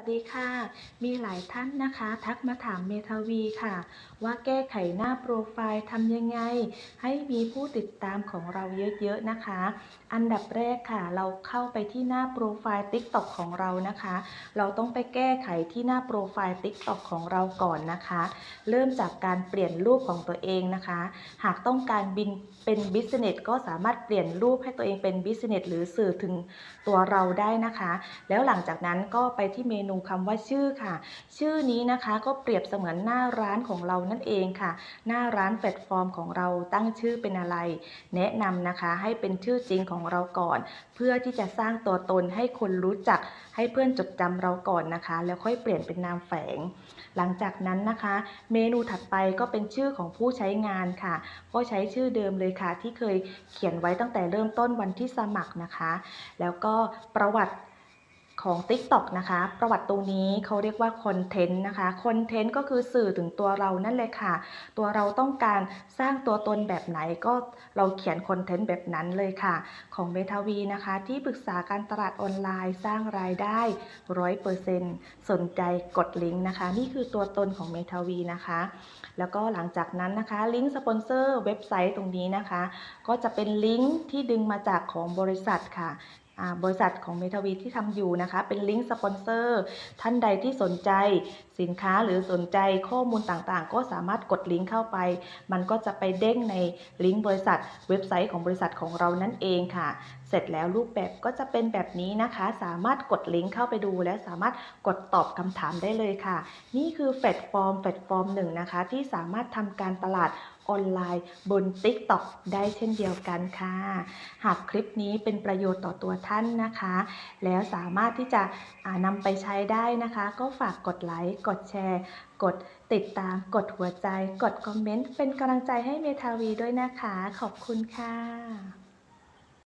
สวัสดีค่ะ มีหลายท่านนะคะ ทักมาถามเมทาวีค่ะ ว่าแก้ไขหน้าโปรไฟล์ทำยังไง ให้มีผู้ติดตามของเราเยอะๆนะคะ อันดับแรกค่ะ เราเข้าไปที่หน้าโปรไฟล์ TikTok ของเรานะคะ เราต้องไปแก้ไขที่หน้าโปรไฟล์ TikTok ของเราก่อนนะคะ เริ่มจากการเปลี่ยนรูปของตัวเองนะคะ หากต้องการบินเป็นบิสเนสก็สามารถเปลี่ยนรูปให้ตัวเองเป็นบิสเนสหรือสื่อถึงตัวเราได้นะคะ แล้วหลังจากนั้นก็ไปที่เมนูคำว่าชื่อค่ะ ชื่อนี้นะคะก็เปรียบเสมือนหน้าร้านของเรานั่นเองค่ะ หน้าร้านแพลตฟอร์มของเราตั้งชื่อเป็นอะไร แนะนำนะคะให้เป็นชื่อจริงของเราก่อน เพื่อที่จะสร้างตัวตนให้คนรู้จักให้เพื่อนจดจำเราก่อนนะคะ แล้วค่อยเปลี่ยนเป็นนามแฝง หลังจากนั้นนะคะ เมนูถัดไปก็เป็นชื่อของผู้ใช้งานค่ะ ก็ใช้ชื่อเดิมเลยค่ะ ที่เคยเขียนไว้ตั้งแต่เริ่มต้นวันที่สมัครนะคะ แล้วก็ประวัติ ของ TikTok นะคะ ประวัติตรงนี้เขาเรียกว่าคอนเทนต์นะคะคอนเทนต์ก็คือสื่อถึงตัวเรานั่นเลยค่ะ ตัวเราต้องการสร้างตัวตนแบบไหนก็เราเขียนคอนเทนต์แบบนั้นเลยค่ะ ของเมทาวีนะคะ ที่ปรึกษาการตลาดออนไลน์สร้างรายได้100%สนใจกดลิงก์นะคะ นี่คือตัวตนของเมทาวีนะคะ แล้วก็หลังจากนั้นนะคะ ลิงก์สปอนเซอร์เว็บไซต์ตรงนี้นะคะ ก็จะเป็นลิงก์ที่ดึงมาจากของบริษัทค่ะ บริษัทของเมทาวีที่ทำอยู่นะคะ เป็นลิงก์สปอนเซอร์ท่านใดที่สนใจสินค้าหรือสนใจข้อมูลต่างๆ ก็สามารถกดลิงก์เข้าไป มันก็จะไปเด้งในลิงก์บริษัท เว็บไซต์ของบริษัทของเรานั่นเองค่ะ เสร็จแล้วรูปแบบก็จะเป็นแบบนี้นะคะ สามารถกดลิงก์เข้าไปดู และสามารถกดตอบคำถามได้เลยค่ะ นี่คือแพลตฟอร์มแพลตฟอร์มหนึ่งนะคะ ที่สามารถทำการตลาดออนไลน์บน TikTok ได้เช่นเดียวกันค่ะ หากคลิปนี้เป็นประโยชน์ต่อตัวท่าน่านนะคะ แล้วสามารถที่จะนำไปใช้ได้นะคะ ก็ฝากกดไลค์ กดแชร์ กดติดตาม กดหัวใจ กดคอมเมนต์ เป็นกำลังใจให้เมทาวีด้วยนะคะ ขอบคุณค่ะ